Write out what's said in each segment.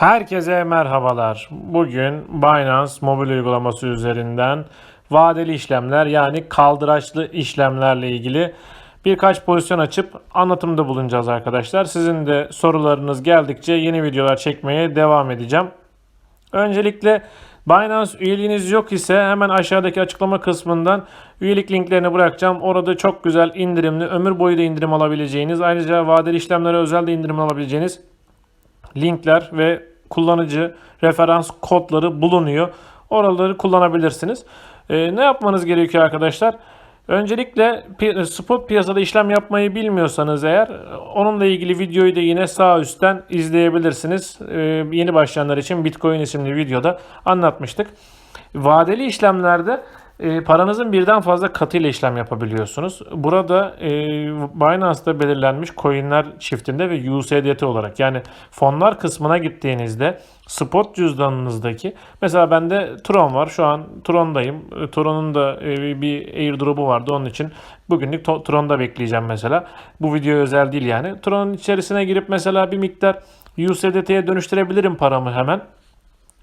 Herkese merhabalar. Bugün Binance mobil uygulaması üzerinden vadeli işlemler yani kaldıraçlı işlemlerle ilgili birkaç pozisyon açıp anlatımda bulunacağız arkadaşlar. Sizin de sorularınız geldikçe yeni videolar çekmeye devam edeceğim. Öncelikle Binance üyeliğiniz yok ise hemen aşağıdaki açıklama kısmından üyelik linklerini bırakacağım. Orada çok güzel indirimli, ömür boyu da indirim alabileceğiniz, ayrıca vadeli işlemlere özel de indirim alabileceğiniz linkler ve kullanıcı referans kodları bulunuyor. Oraları kullanabilirsiniz. Ee, ne yapmanız gerekiyor arkadaşlar? Öncelikle pi- spot piyasada işlem yapmayı bilmiyorsanız eğer onunla ilgili videoyu da yine sağ üstten izleyebilirsiniz. Ee, yeni başlayanlar için Bitcoin isimli videoda anlatmıştık. Vadeli işlemlerde e, paranızın birden fazla katıyla işlem yapabiliyorsunuz. Burada e, Binance'da belirlenmiş coinler çiftinde ve USDT olarak yani fonlar kısmına gittiğinizde spot cüzdanınızdaki mesela bende Tron var. Şu an Tron'dayım. E, Tron'un da e, bir airdrop'u vardı. Onun için bugünlük Tron'da bekleyeceğim mesela. Bu video özel değil yani. Tron'un içerisine girip mesela bir miktar USDT'ye dönüştürebilirim paramı hemen.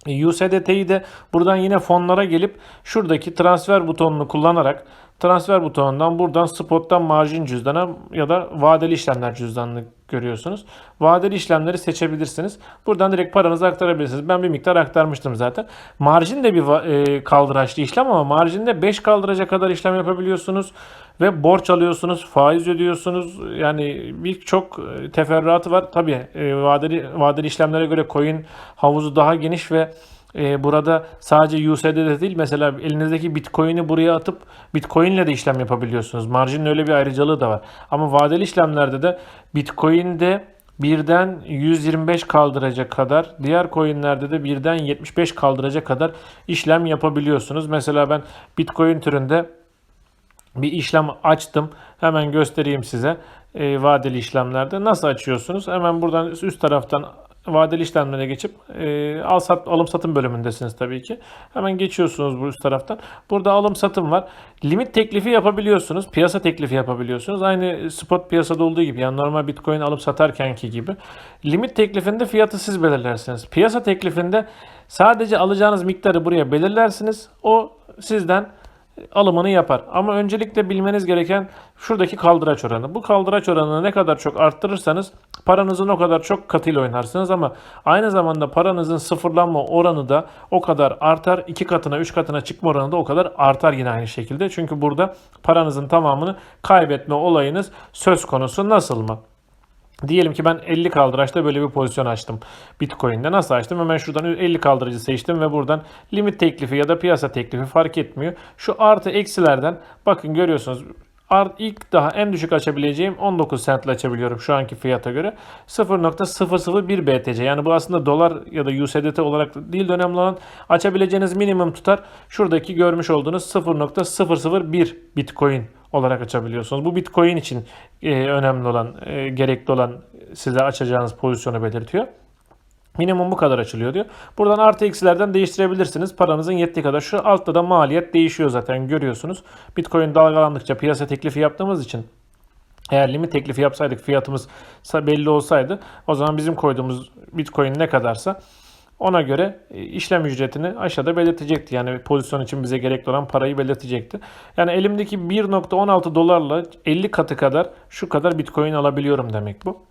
USDT'yi de buradan yine fonlara gelip şuradaki transfer butonunu kullanarak transfer butonundan buradan spot'tan marjin cüzdana ya da vadeli işlemler cüzdanını görüyorsunuz. Vadeli işlemleri seçebilirsiniz. Buradan direkt paranızı aktarabilirsiniz. Ben bir miktar aktarmıştım zaten. Marjin de bir e, kaldıraçlı işlem ama marjinde 5 kaldıraca kadar işlem yapabiliyorsunuz ve borç alıyorsunuz, faiz ödüyorsunuz. Yani birçok e, teferruatı var. Tabii e, vadeli vadeli işlemlere göre coin havuzu daha geniş ve e, burada sadece USDT değil mesela elinizdeki Bitcoin'i buraya atıp Bitcoin'le de işlem yapabiliyorsunuz. Marjinin öyle bir ayrıcalığı da var. Ama vadeli işlemlerde de Bitcoin'de birden 125 kaldıracak kadar, diğer coinlerde de birden 75 kaldıracak kadar işlem yapabiliyorsunuz. Mesela ben Bitcoin türünde bir işlem açtım. Hemen göstereyim size e, vadeli işlemlerde. Nasıl açıyorsunuz? Hemen buradan üst taraftan vadeli işlemlere geçip e, al sat, alım satım bölümündesiniz tabii ki. Hemen geçiyorsunuz bu üst taraftan. Burada alım satım var. Limit teklifi yapabiliyorsunuz. Piyasa teklifi yapabiliyorsunuz. Aynı spot piyasada olduğu gibi yani normal Bitcoin alıp satarkenki gibi. Limit teklifinde fiyatı siz belirlersiniz. Piyasa teklifinde sadece alacağınız miktarı buraya belirlersiniz. O sizden alımını yapar. Ama öncelikle bilmeniz gereken şuradaki kaldıraç oranı. Bu kaldıraç oranını ne kadar çok arttırırsanız paranızın o kadar çok katıyla oynarsınız ama aynı zamanda paranızın sıfırlanma oranı da o kadar artar. 2 katına 3 katına çıkma oranı da o kadar artar yine aynı şekilde. Çünkü burada paranızın tamamını kaybetme olayınız söz konusu nasıl mı? Diyelim ki ben 50 kaldıraçta böyle bir pozisyon açtım. Bitcoin'de nasıl açtım? Hemen şuradan 50 kaldırıcı seçtim ve buradan limit teklifi ya da piyasa teklifi fark etmiyor. Şu artı eksilerden bakın görüyorsunuz. İlk daha en düşük açabileceğim 19 centle açabiliyorum şu anki fiyata göre. 0.001 BTC yani bu aslında dolar ya da USDT olarak değil de önemli olan açabileceğiniz minimum tutar. Şuradaki görmüş olduğunuz 0.001 Bitcoin olarak açabiliyorsunuz. Bu Bitcoin için e, önemli olan, e, gerekli olan size açacağınız pozisyonu belirtiyor. Minimum bu kadar açılıyor diyor. Buradan artı eksilerden değiştirebilirsiniz. Paranızın yettiği kadar. Şu altta da maliyet değişiyor zaten görüyorsunuz. Bitcoin dalgalandıkça piyasa teklifi yaptığımız için eğer limit teklifi yapsaydık fiyatımız belli olsaydı o zaman bizim koyduğumuz Bitcoin ne kadarsa ona göre e, işlem ücretini aşağıda belirtecekti. Yani pozisyon için bize gerekli olan parayı belirtecekti. Yani elimdeki 1.16 dolarla 50 katı kadar şu kadar Bitcoin alabiliyorum demek bu.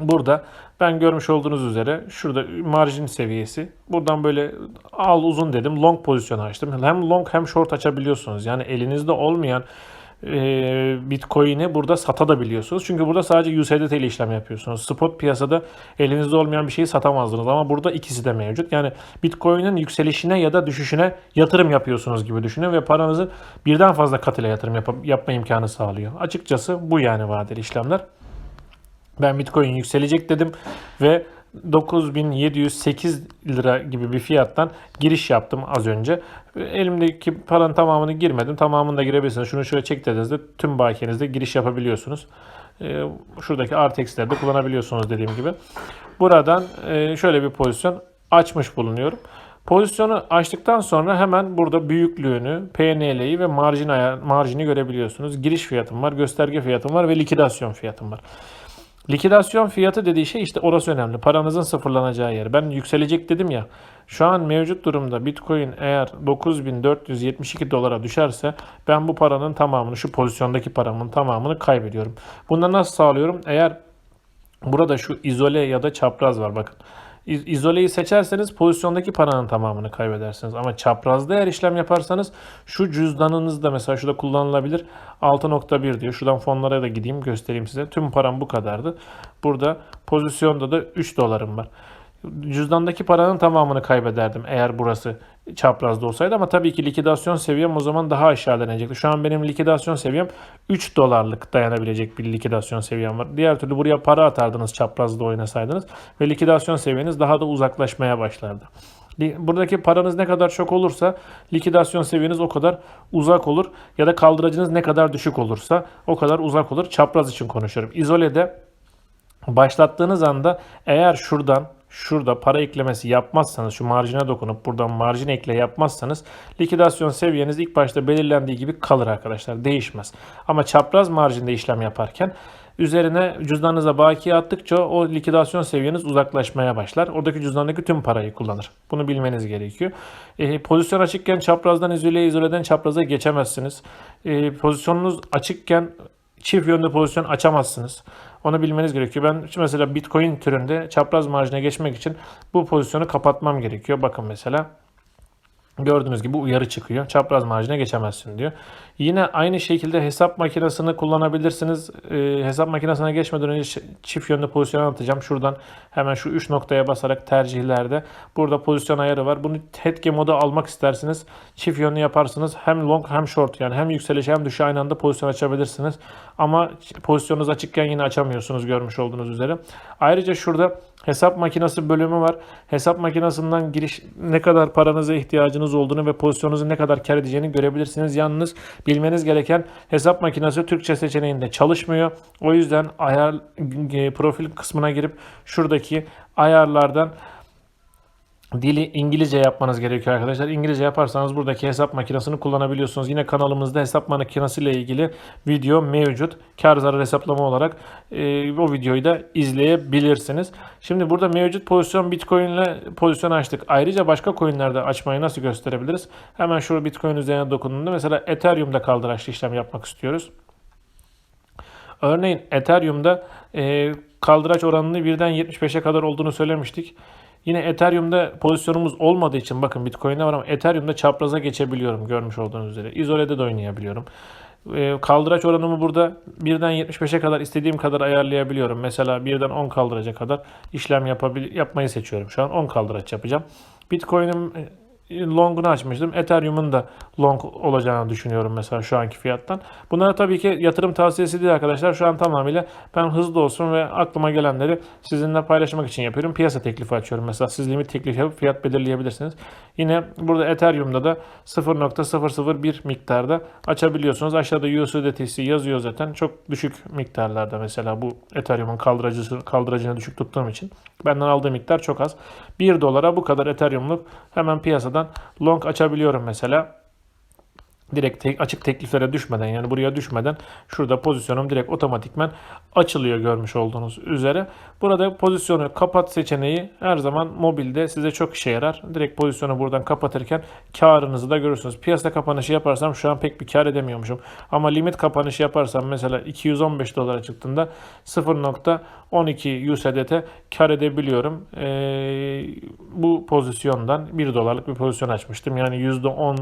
Burada ben görmüş olduğunuz üzere şurada marjin seviyesi. Buradan böyle al uzun dedim. Long pozisyon açtım. Hem long hem short açabiliyorsunuz. Yani elinizde olmayan e, Bitcoin'i burada satabiliyorsunuz. Çünkü burada sadece USDT ile işlem yapıyorsunuz. Spot piyasada elinizde olmayan bir şeyi satamazdınız ama burada ikisi de mevcut. Yani Bitcoin'in yükselişine ya da düşüşüne yatırım yapıyorsunuz gibi düşünün ve paranızı birden fazla kat ile yatırım yap- yapma imkanı sağlıyor. Açıkçası bu yani vadeli işlemler. Ben Bitcoin yükselecek dedim ve 9708 lira gibi bir fiyattan giriş yaptım az önce. Elimdeki paranın tamamını girmedim. Tamamını da girebilirsiniz. Şunu şöyle çek dediğinizde tüm bakiyenizde giriş yapabiliyorsunuz. Ee, Şuradaki artı eksileri de kullanabiliyorsunuz dediğim gibi. Buradan e, şöyle bir pozisyon açmış bulunuyorum. Pozisyonu açtıktan sonra hemen burada büyüklüğünü, PNL'yi ve marjin marjini görebiliyorsunuz. Giriş fiyatım var, gösterge fiyatım var ve likidasyon fiyatım var. Likidasyon fiyatı dediği şey işte orası önemli. Paranızın sıfırlanacağı yer. Ben yükselecek dedim ya. Şu an mevcut durumda Bitcoin eğer 9472 dolara düşerse ben bu paranın tamamını şu pozisyondaki paramın tamamını kaybediyorum. Bunu nasıl sağlıyorum? Eğer burada şu izole ya da çapraz var bakın. İz- İzoleyi seçerseniz pozisyondaki paranın tamamını kaybedersiniz. Ama çaprazda eğer işlem yaparsanız şu cüzdanınızda mesela şurada kullanılabilir 6.1 diyor. Şuradan fonlara da gideyim göstereyim size. Tüm param bu kadardı. Burada pozisyonda da 3 dolarım var. Cüzdandaki paranın tamamını kaybederdim eğer burası çaprazda olsaydı ama tabii ki likidasyon seviyem o zaman daha aşağı denecekti. Şu an benim likidasyon seviyem 3 dolarlık dayanabilecek bir likidasyon seviyem var. Diğer türlü buraya para atardınız çaprazda oynasaydınız ve likidasyon seviyeniz daha da uzaklaşmaya başlardı. Buradaki paranız ne kadar çok olursa likidasyon seviyeniz o kadar uzak olur ya da kaldıracınız ne kadar düşük olursa o kadar uzak olur. Çapraz için konuşuyorum. İzolede başlattığınız anda eğer şuradan şurada para eklemesi yapmazsanız şu marjine dokunup buradan marjin ekle yapmazsanız likidasyon seviyeniz ilk başta belirlendiği gibi kalır arkadaşlar değişmez. Ama çapraz marjinde işlem yaparken üzerine cüzdanınıza baki attıkça o likidasyon seviyeniz uzaklaşmaya başlar. Oradaki cüzdandaki tüm parayı kullanır. Bunu bilmeniz gerekiyor. E, pozisyon açıkken çaprazdan izoleye izoleden çapraza geçemezsiniz. E, pozisyonunuz açıkken çift yönlü pozisyon açamazsınız. Onu bilmeniz gerekiyor. Ben mesela Bitcoin türünde çapraz marjine geçmek için bu pozisyonu kapatmam gerekiyor. Bakın mesela gördüğünüz gibi uyarı çıkıyor. Çapraz marjine geçemezsin diyor. Yine aynı şekilde hesap makinesini kullanabilirsiniz. Ee, hesap makinesine geçmeden önce çift yönlü pozisyon anlatacağım. Şuradan hemen şu 3 noktaya basarak tercihlerde burada pozisyon ayarı var. Bunu hetke moda almak isterseniz çift yönlü yaparsınız. Hem long hem short yani hem yükseliş hem düşüş aynı anda pozisyon açabilirsiniz. Ama pozisyonunuz açıkken yine açamıyorsunuz görmüş olduğunuz üzere. Ayrıca şurada hesap makinesi bölümü var. Hesap makinesinden giriş ne kadar paranıza ihtiyacınız olduğunu ve pozisyonunuzu ne kadar kar edeceğini görebilirsiniz. Yalnız bilmeniz gereken hesap makinesi Türkçe seçeneğinde çalışmıyor. O yüzden ayar e, profil kısmına girip şuradaki ayarlardan Dili İngilizce yapmanız gerekiyor arkadaşlar. İngilizce yaparsanız buradaki hesap makinesini kullanabiliyorsunuz. Yine kanalımızda hesap makinesi ile ilgili video mevcut. Kar zarar hesaplama olarak e, o videoyu da izleyebilirsiniz. Şimdi burada mevcut pozisyon Bitcoin ile pozisyon açtık. Ayrıca başka coinlerde açmayı nasıl gösterebiliriz? Hemen şu Bitcoin üzerine dokunduğumda mesela Ethereum'da kaldıraçlı işlem yapmak istiyoruz. Örneğin Ethereum'da e, kaldıraç oranını birden 75'e kadar olduğunu söylemiştik. Yine Ethereum'da pozisyonumuz olmadığı için bakın Bitcoin'de var ama Ethereum'da çapraza geçebiliyorum görmüş olduğunuz üzere. İzolede de oynayabiliyorum. E, kaldıraç oranımı burada birden 75'e kadar istediğim kadar ayarlayabiliyorum. Mesela birden 10 kaldıraca kadar işlem yapabil yapmayı seçiyorum. Şu an 10 kaldıraç yapacağım. Bitcoin'im long'unu açmıştım. Ethereum'un da long olacağını düşünüyorum mesela şu anki fiyattan. Bunlar tabii ki yatırım tavsiyesi değil arkadaşlar. Şu an tamamıyla ben hızlı olsun ve aklıma gelenleri sizinle paylaşmak için yapıyorum. Piyasa teklifi açıyorum. Mesela siz limit teklifi yapıp fiyat belirleyebilirsiniz. Yine burada Ethereum'da da 0.001 miktarda açabiliyorsunuz. Aşağıda USDT'si yazıyor zaten. Çok düşük miktarlarda mesela bu Ethereum'un kaldırıcısı, kaldıracını düşük tuttuğum için. Benden aldığı miktar çok az. 1 dolara bu kadar Ethereum'luk hemen piyasadan long açabiliyorum mesela. Direkt tek, açık tekliflere düşmeden yani buraya düşmeden şurada pozisyonum direkt otomatikmen açılıyor görmüş olduğunuz üzere. Burada pozisyonu kapat seçeneği her zaman mobilde size çok işe yarar. Direkt pozisyonu buradan kapatırken karınızı da görürsünüz. Piyasa kapanışı yaparsam şu an pek bir kar edemiyormuşum. Ama limit kapanışı yaparsam mesela 215 dolara çıktığında 0.12 USDT kar edebiliyorum. Ee, bu pozisyondan 1 dolarlık bir pozisyon açmıştım. Yani %10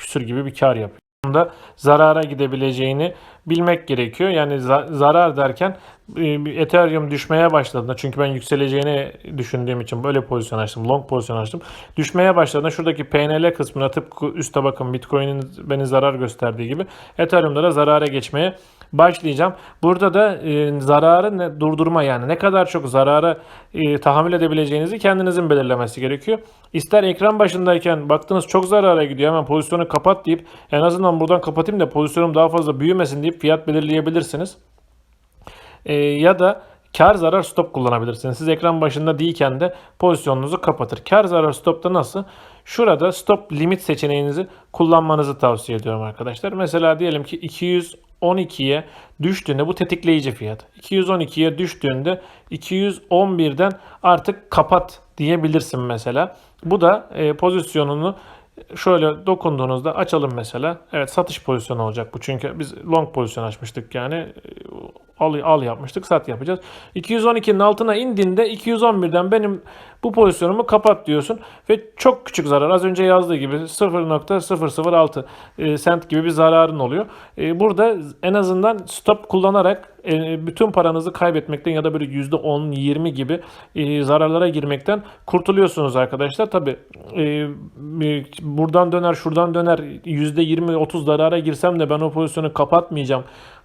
küsür gibi bir kar yapıyor. Da zarara gidebileceğini bilmek gerekiyor. Yani za- zarar derken e, Ethereum düşmeye başladığında çünkü ben yükseleceğini düşündüğüm için böyle pozisyon açtım. Long pozisyon açtım. Düşmeye başladığında şuradaki PNL kısmına tıpkı üstte bakın Bitcoin'in beni zarar gösterdiği gibi Ethereum'da da zarara geçmeye başlayacağım. Burada da e, zararı ne, durdurma yani ne kadar çok zarara e, tahammül edebileceğinizi kendinizin belirlemesi gerekiyor. İster ekran başındayken baktınız çok zarara gidiyor hemen pozisyonu kapat deyip en azından buradan kapatayım da pozisyonum daha fazla büyümesin deyip fiyat belirleyebilirsiniz. E, ya da kar zarar stop kullanabilirsiniz. Siz ekran başında değilken de pozisyonunuzu kapatır. Kar zarar stopta nasıl? Şurada stop limit seçeneğinizi kullanmanızı tavsiye ediyorum arkadaşlar. Mesela diyelim ki 212'ye düştüğünde bu tetikleyici fiyat. 212'ye düştüğünde 211'den artık kapat diyebilirsin mesela. Bu da e, pozisyonunu şöyle dokunduğunuzda açalım mesela. Evet satış pozisyonu olacak bu. Çünkü biz long pozisyon açmıştık yani. E, Al, al yapmıştık sat yapacağız. 212'nin altına indiğinde 211'den benim bu pozisyonumu kapat diyorsun. Ve çok küçük zarar. Az önce yazdığı gibi 0.006 e, sent gibi bir zararın oluyor. E, burada en azından stop kullanarak e, bütün paranızı kaybetmekten ya da böyle %10, 20 gibi zararlara girmekten kurtuluyorsunuz arkadaşlar. Tabi buradan döner şuradan döner %20, 30 zarara girsem de ben o pozisyonu kapatmayacağım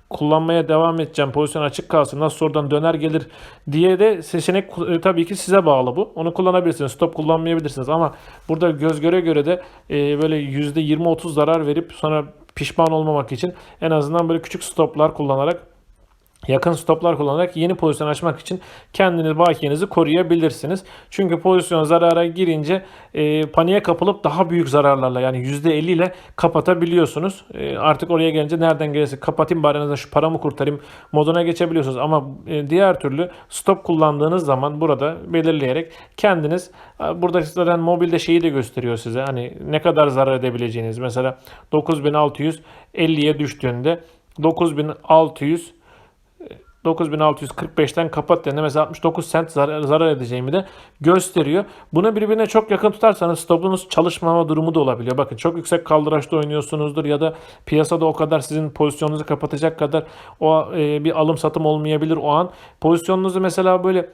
kullanmaya devam edeceğim. Pozisyon açık kalsın. Nasıl oradan döner gelir diye de seçenek e, tabii ki size bağlı bu. Onu kullanabilirsiniz. Stop kullanmayabilirsiniz ama burada göz göre göre de e, böyle %20-30 zarar verip sonra pişman olmamak için en azından böyle küçük stoplar kullanarak yakın stoplar kullanarak yeni pozisyon açmak için kendiniz bakiyenizi koruyabilirsiniz. Çünkü pozisyon zarara girince e, paniğe kapılıp daha büyük zararlarla yani %50 ile kapatabiliyorsunuz. E, artık oraya gelince nereden gelirse kapatayım bari en şu paramı kurtarayım moduna geçebiliyorsunuz. Ama e, diğer türlü stop kullandığınız zaman burada belirleyerek kendiniz e, burada zaten mobilde şeyi de gösteriyor size. Hani ne kadar zarar edebileceğiniz. Mesela 9650'ye düştüğünde 9600 9645'ten kapat denildi. Mesela 69 sent zarar, zarar edeceğimi de gösteriyor. Bunu birbirine çok yakın tutarsanız stopunuz çalışmama durumu da olabiliyor. Bakın çok yüksek kaldıraçta oynuyorsunuzdur ya da piyasada o kadar sizin pozisyonunuzu kapatacak kadar o e, bir alım satım olmayabilir o an. Pozisyonunuzu mesela böyle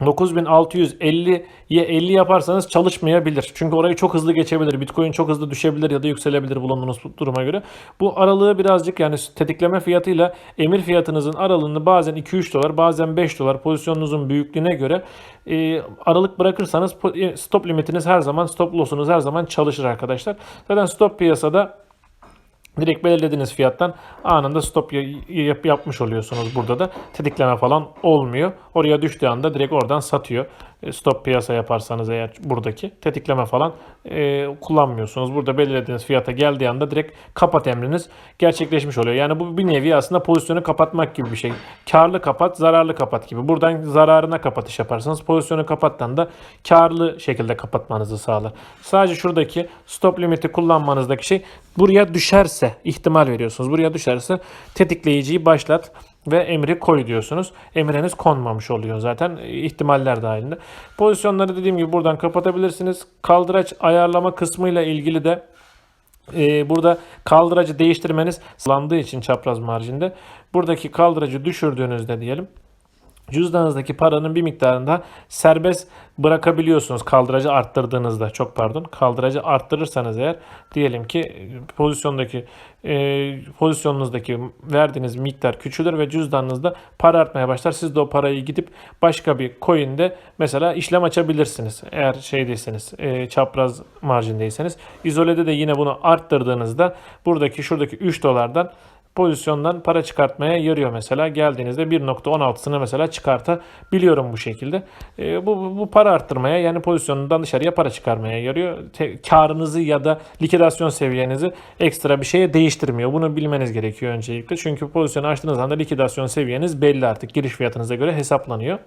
9650'ye 50 yaparsanız çalışmayabilir. Çünkü orayı çok hızlı geçebilir. Bitcoin çok hızlı düşebilir ya da yükselebilir bulunduğunuz duruma göre. Bu aralığı birazcık yani tetikleme fiyatıyla emir fiyatınızın aralığını bazen 2-3 dolar bazen 5 dolar pozisyonunuzun büyüklüğüne göre e, aralık bırakırsanız e, stop limitiniz her zaman stop loss'unuz her zaman çalışır arkadaşlar. Zaten stop piyasada Direkt belirlediğiniz fiyattan anında stop yap yapmış oluyorsunuz burada da. Tetikleme falan olmuyor. Oraya düştüğü anda direkt oradan satıyor. E, stop piyasa yaparsanız eğer buradaki tetikleme falan e, kullanmıyorsunuz. Burada belirlediğiniz fiyata geldiği anda direkt kapat emriniz gerçekleşmiş oluyor. Yani bu bir nevi aslında pozisyonu kapatmak gibi bir şey. Karlı kapat, zararlı kapat gibi. Buradan zararına kapatış yaparsanız pozisyonu kapattan da karlı şekilde kapatmanızı sağlar. Sadece şuradaki stop limiti kullanmanızdaki şey buraya düşerse ihtimal veriyorsunuz. Buraya düşerse tetikleyiciyi başlat ve emri koy diyorsunuz. Emriniz konmamış oluyor zaten ihtimaller dahilinde. Pozisyonları dediğim gibi buradan kapatabilirsiniz. Kaldıraç ayarlama kısmıyla ilgili de e, burada kaldıracı değiştirmeniz sağlandığı için çapraz marjinde buradaki kaldıracı düşürdüğünüzde diyelim cüzdanınızdaki paranın bir miktarında serbest bırakabiliyorsunuz kaldıracı arttırdığınızda. Çok pardon. Kaldıracı arttırırsanız eğer diyelim ki pozisyondaki e, pozisyonunuzdaki verdiğiniz miktar küçülür ve cüzdanınızda para artmaya başlar. Siz de o parayı gidip başka bir coin'de mesela işlem açabilirsiniz. Eğer şeydeyseniz e, çapraz marjindeyseniz. İzolede de yine bunu arttırdığınızda buradaki şuradaki 3 dolardan pozisyondan para çıkartmaya yarıyor mesela. Geldiğinizde 1.16'sını mesela çıkartabiliyorum bu şekilde. E, bu, bu para arttırmaya yani pozisyonundan dışarıya para çıkarmaya yarıyor. Te, karınızı ya da likidasyon seviyenizi ekstra bir şeye değiştirmiyor. Bunu bilmeniz gerekiyor öncelikle. Çünkü pozisyonu açtığınız anda likidasyon seviyeniz belli artık. Giriş fiyatınıza göre hesaplanıyor.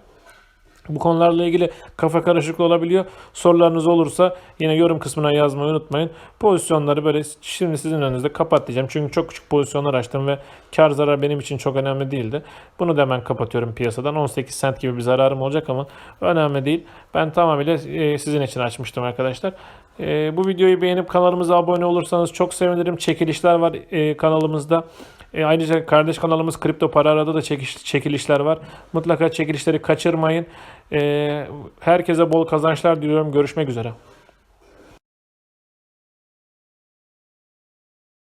Bu konularla ilgili kafa karışıklığı olabiliyor. Sorularınız olursa yine yorum kısmına yazmayı unutmayın. Pozisyonları böyle şimdi sizin önünüzde kapat diyeceğim. Çünkü çok küçük pozisyonlar açtım ve kar zarar benim için çok önemli değildi. Bunu da hemen kapatıyorum piyasadan. 18 sent gibi bir zararım olacak ama önemli değil. Ben tamamıyla e, sizin için açmıştım arkadaşlar. E, bu videoyu beğenip kanalımıza abone olursanız çok sevinirim. Çekilişler var e, kanalımızda. E, ayrıca kardeş kanalımız Kripto Para Arada da çekiş, çekilişler var. Mutlaka çekilişleri kaçırmayın. E, herkese bol kazançlar diliyorum. Görüşmek üzere.